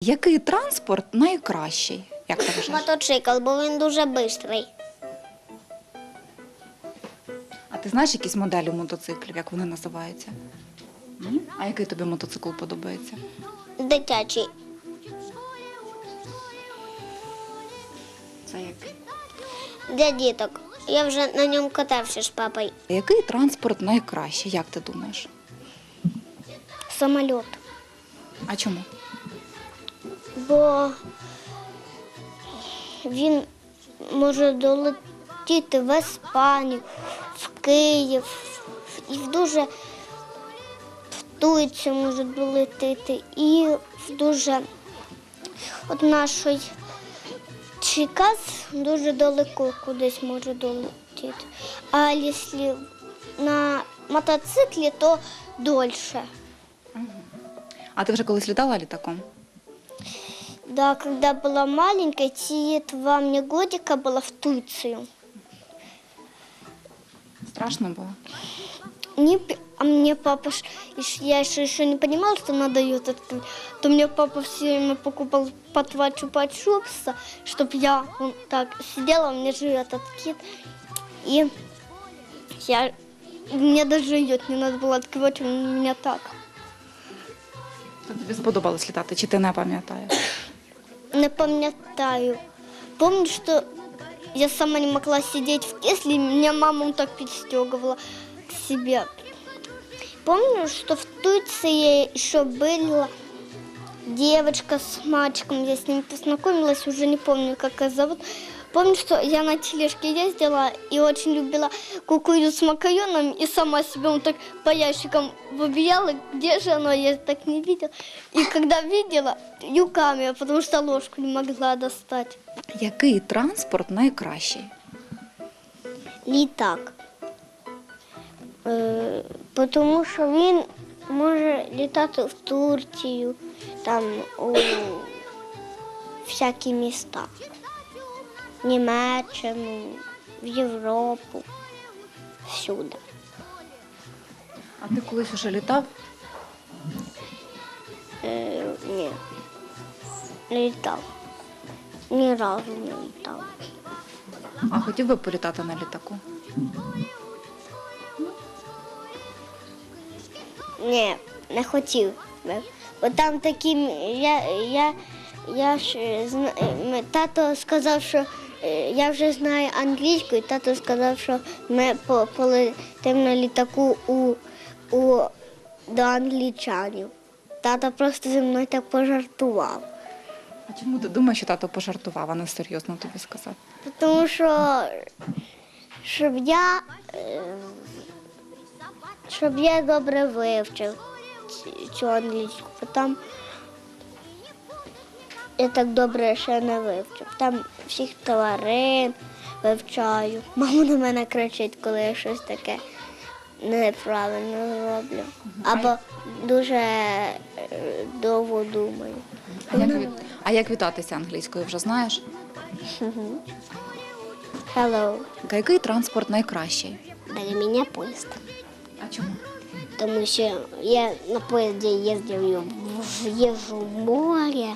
Який транспорт найкращий? Як ти вважаєш? Мотоцикл, бо він дуже швидкий. А ти знаєш якісь моделі мотоциклів, як вони називаються? Ні? А який тобі мотоцикл подобається? Дитячий. Це який? Для діток. Я вже на ньому катався з папою. Який транспорт найкращий, як ти думаєш? Самоліт. А чому? Бо він може долетіти в Іспанію, в Київ і дуже в Турцію може долетіти і в дуже от нашої Чиказ дуже далеко кудись може долетіти. А якщо на мотоциклі, то дольше. А ти вже колись літала літаком? Да, когда была маленькая, те два мне годика была в Турцию. Страшно було. Не, п- а мне папа, ж- ещё- я еще, еще не понимала, что надо ее открыть, то мне папа все время покупал по два чупа-чупса, чтобы я вон так сидела, у меня же этот кит, и я, мне даже ее не надо было открывать, он у меня так. То тобі сподобалось літати, чи ти не пам'ятаєш? Не пам'ятаю. Помню, что я сама не могла сидеть в кресле, и меня мама так перестегивала к себе. Помню, что в Турции еще была девочка с мальчиком, я с ним познакомилась, уже не помню, как ее зовут. Помню, что я на тележке ездила и очень любила кукурузу с макароном, и сама себе вот так по ящикам выбирала, где же оно, я так не видела. И когда видела, руками, потому что ложку не могла достать. Який транспорт найкращий? Літак. Е, тому що він може літати в Турцію, там у всякі міста. Німеччину, в Європу, всюди. А ти колись уже літав? Е, ні. Не літав. Ні разу не літав. А хотів би політати на літаку? Ні, не хотів. би. Бо там такі я, я, я ж зна- тато сказав, що я вже знаю англійську, і тато сказав, що ми по- полетимо на літаку у, у, до англічанів. Тато просто зі мною так пожартував. А чому ти думаєш, що тато пожартував, а не серйозно тобі сказав? Тому що щоб я, е, щоб я добре вивчив цю англійську, бо там я так добре ще не вивчив. Там всіх тварин вивчаю. Мама на мене кричить, коли я щось таке неправильно роблю. Або дуже е, довго думаю. А як, від... а як вітатися англійською вже знаєш? Hello. А Який транспорт найкращий? Для мене поїзд. А чому? Потому что я на поезде ездил в, в море.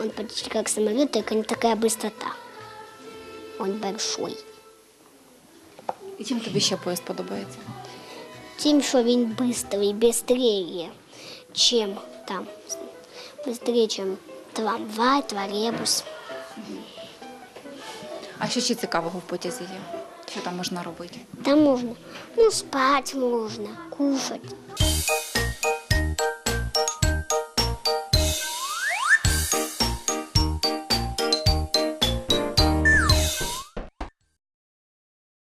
Он почти как самолет, только не такая быстрота. Он большой. І чим тобі ще поїзд подобається? Тем, что він быстрый, быстрее, чем там. Быстрее, чем трамвай, троллейбус. А що ще цікавого в потязі є? Що там можна робити? Там можно, ну, спать можно, кушать.